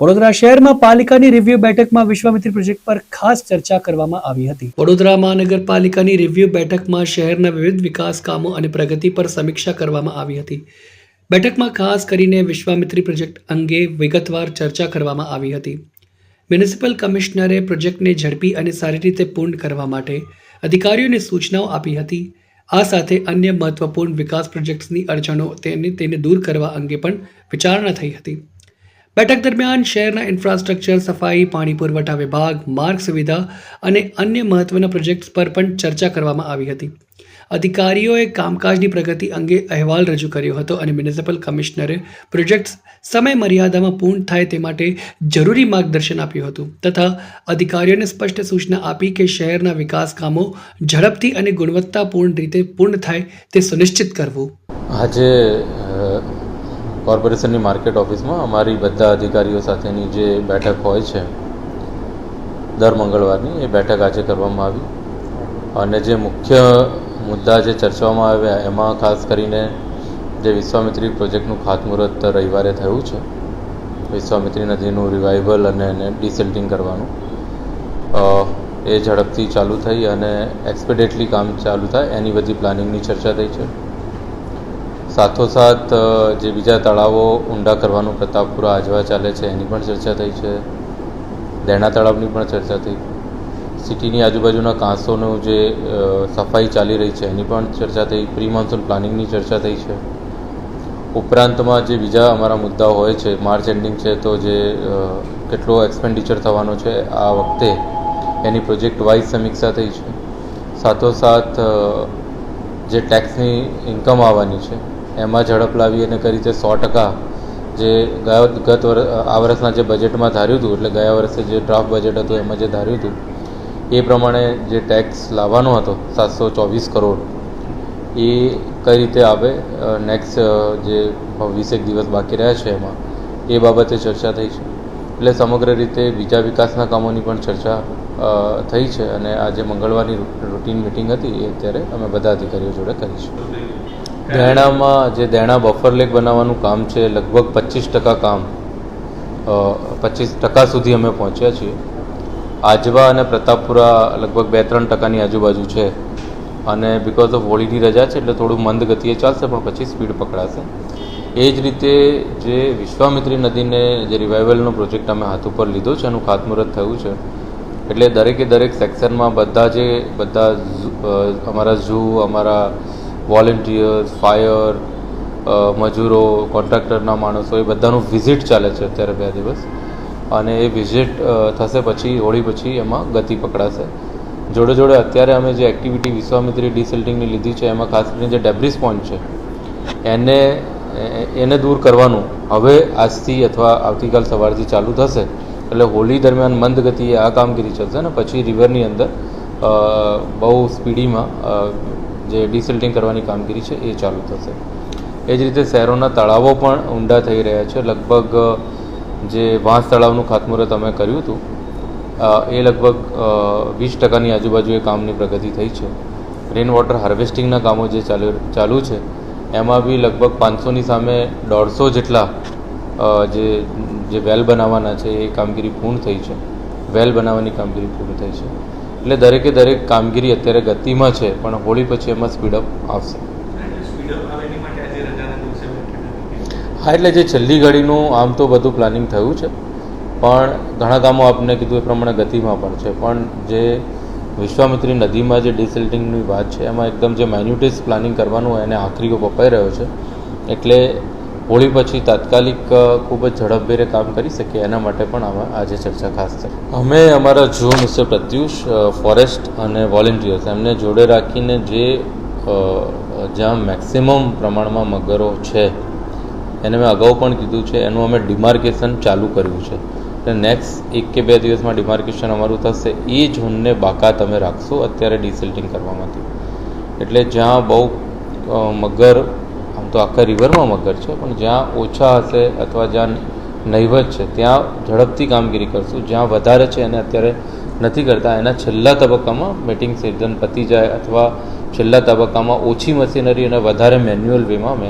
વડોદરા શહેરમાં પાલિકાની રિવ્યુ બેઠકમાં વિશ્વામિત્રી પ્રોજેક્ટ પર ખાસ ચર્ચા કરવામાં આવી હતી. વડોદરા મહાનગરપાલિકાની રિવ્યુ બેઠકમાં શહેરના વિવિધ વિકાસ કામો અને પ્રગતિ પર સમીક્ષા કરવામાં આવી હતી. બેઠકમાં ખાસ કરીને વિશ્વામિત્રી પ્રોજેક્ટ અંગે વિગતવાર ચર્ચા કરવામાં આવી હતી. મ્યુનિસિપલ કમિશનરે પ્રોજેક્ટને ઝડપી અને સારી રીતે પૂર્ણ કરવા માટે અધિકારીઓને સૂચનાઓ આપી હતી. આ સાથે અન્ય મહત્વપૂર્ણ વિકાસ પ્રોજેક્ટ્સની અડચણો તેને તેને દૂર કરવા અંગે પણ વિચારણા થઈ હતી. બેઠક દરમિયાન શહેરના ઇન્ફ્રાસ્ટ્રક્ચર, સફાઈ, પાણી પુરવઠા વિભાગ, માર્ગ સુવિધા અને અન્ય મહત્વના પ્રોજેક્ટ્સ પર પણ ચર્ચા કરવામાં આવી હતી. અધિકારીઓએ કામકાજની પ્રગતિ અંગે અહેવાલ રજૂ કર્યો હતો અને મ્યુનિસિપલ કમિશનરે પ્રોજેક્ટ્સ સમય મર્યાદામાં પૂર્ણ થાય તે માટે જરૂરી માર્ગદર્શન આપ્યું હતું તથા અધિકારીઓને સ્પષ્ટ સૂચના આપી કે શહેરના વિકાસ કામો ઝડપથી અને ગુણવત્તાપૂર્ણ રીતે પૂર્ણ થાય તે સુનિશ્ચિત કરવું. આજે કોર્પોરેશનની માર્કેટ ઓફિસમાં અમારી બધા અધિકારીઓ સાથેની જે બેઠક હોય છે, દર મંગળવારની એ બેઠક આજે કરવામાં આવી. અને જે મુખ્ય મુદ્દા જે ચર્ચવામાં આવ્યા, એમાં ખાસ કરીને જે વિશ્વામિત્રી પ્રોજેક્ટનું ખાતમુહૂર્ત રવિવારે થયું છે, વિશ્વામિત્રી નદીનું રિવાઇવલ અને એને ડિસેલ્ટિંગ કરવાનું એ ઝડપથી ચાલુ થઈ અને એક્સપેડેટલી કામ ચાલુ થાય એની બધી પ્લાનિંગની ચર્ચા થઈ છે. સાથોસાથ જે બીજા તળાવો ઊંડા કરવાનું પ્રતાપપુરા આજવા ચાલે છે, એની પણ ચર્ચા થઈ છે. દેણા તળાવની પણ ચર્ચા થઈ. સિટીની આજુબાજુના કાંસોનું જે સફાઈ ચાલી રહી છે, એની પણ ચર્ચા થઈ. પ્રી મોન્સૂન પ્લાનિંગની ચર્ચા થઈ છે. ઉપરાંતમાં જે બીજા અમારા મુદ્દાઓ હોય છે, માર્ચ એન્ડિંગ છે, તો જે કેટલો એક્સપેન્ડિચર થવાનો છે, આ વખતે એની પ્રોજેક્ટ વાઇઝ સમીક્ષા થઈ છે. સાથોસાથ જે ટેક્સની ઇન્કમ આવવાની છે એમાં ઝડપ લાવી અને કઈ રીતે સો ટકા. જે ગયા ગત વર્ષ આ વર્ષના જે બજેટમાં ધાર્યું હતું, એટલે ગયા વર્ષે જે ડ્રાફ્ટ બજેટ હતું, એમાં જે ધાર્યું હતું, એ પ્રમાણે જે ટેક્સ લાવવાનો હતો, સાતસો ચોવીસ કરોડ, એ કઈ રીતે આવે નેક્સ્ટ જે વીસેક દિવસ બાકી રહ્યા છે એમાં, એ બાબતે ચર્ચા થઈ છે. એટલે સમગ્ર રીતે બીજા વિકાસના કામોની પણ ચર્ચા થઈ છે અને આજે મંગળવારની રૂટીન મિટિંગ હતી, એ અત્યારે અમે બધા અધિકારીઓ જોડે કરીશું. દેણામાં જે દેણા બફર લેક બનાવવાનું કામ છે, લગભગ પચીસ ટકા કામ પચીસ ટકા સુધી અમે પહોંચ્યા છીએ. આજવા અને પ્રતાપપુરા લગભગ બે ત્રણ ટકાની આજુબાજુ છે. અને બિકોઝ ઓફ હોળીની રજા છે, એટલે થોડું મંદ ગતિએ ચાલશે, પણ પછી સ્પીડ પકડાશે. એ જ રીતે જે વિશ્વામિત્રી નદીને જે રિવાઇવલનો પ્રોજેક્ટ અમે હાથ ઉપર લીધો છે, એનું ખાતમુહૂર્ત થયું છે. એટલે દરેકે દરેક સેક્શનમાં બધા જે, બધા અમારા ઝૂ અમારા વોલેન્ટિયર્સ, ફાયર મજૂરો, કોન્ટ્રાક્ટરના માણસો, એ બધાનું વિઝિટ ચાલે છે અત્યારે બે દિવસ. અને એ વિઝિટ થશે પછી, હોળી પછી એમાં ગતિ પકડાશે. જોડે જોડે અત્યારે અમે જે એક્ટિવિટી વિશ્વામિત્રી ડિસેલ્ટિંગની લીધી છે, એમાં ખાસ કરીને જે ડેબ્રિસ પોઈન્ટ છે, એને એને દૂર કરવાનું હવે આજથી અથવા આવતીકાલ સવારથી ચાલુ થશે. એટલે હોળી દરમિયાન મંદ ગતિએ આ કામગીરી ચાલશે ને પછી રિવરની અંદર બહુ સ્પીડીમાં જે ડિસેલ્ટિંગ કરવાની કામગીરી છે, એ ચાલુ થશે. એ જ રીતે શહેરોના તળાવો પણ ઊંડા થઈ રહ્યા છે. લગભગ જે વાંસ તળાવનું ખાતમુહૂર્ત અમે કર્યું હતું એ લગભગ વીસ ટકાની આજુબાજુ એ કામની પ્રગતિ થઈ છે. રેન વોટર હાર્વેસ્ટિંગના કામો જે ચાલુ ચાલુ છે, એમાં બી લગભગ પાંચસોની સામે દોઢસો જેટલા જે જે વેલ બનાવવાના છે, એ કામગીરી પૂર્ણ થઈ છે. વેલ બનાવવાની કામગીરી પૂર્ણ થઈ છે. એટલે દરેકે દરેક કામગીરી અત્યારે ગતિમાં છે પણ હોળી પછી એમાં સ્પીડઅપ આવશે. હા એટલે જે છેલ્લી ઘડીનું આમ તો બધું પ્લાનિંગ થયું છે પણ ઘણા કામો આપને કીધું એ પ્રમાણે ગતિમાં પણ છે. પણ જે વિશ્વામિત્રી નદીમાં જે ડિસિલ્ટિંગની વાત છે એમાં એકદમ જે માઇન્યુટિસ પ્લાનિંગ કરવાનું હોય એને આખરીઓ પપાઈ રહ્યો છે. એટલે હોળી પછી તાત્કાલિક ખૂબ જ ઝડપભેરે કામ કરી શકીએ, એના માટે પણ અમે આજે ચર્ચા ખાસ કરી અમે અમારા જો મિસ્ટર પ્રત્યુષ ફોરેસ્ટ અને વોલેન્ટિયર્સ, એમને જોડે રાખીને જે જ્યાં મેક્સિમમ પ્રમાણમાં મગરો છે, એને મેં અગાઉ પણ કીધું છે, એનું અમે ડિમાર્કેશન ચાલુ કર્યું છે. એટલે નેક્સ્ટ એક કે બે દિવસમાં ડિમાર્કેશન અમારું થશે, એ ઝોનને બાકાત અમે રાખશું, અત્યારે ડિસેલ્ટિંગ કરવામાંથી એટલે જ્યાં બહુ મગર તો આખા રિવરમાં મગર છે, પણ જ્યાં ઓછા હશે અથવા જ્યાં નહીવત છે, ત્યાં ઝડપથી કામગીરી કરશું. જ્યાં વધારે છે એને અત્યારે નથી કરતા. એના છેલ્લા તબક્કામાં મીટિંગ સિઝન પતી જાય અથવા છેલ્લા તબક્કામાં ઓછી મશીનરી અને વધારે મેન્યુઅલ વેમાં એમને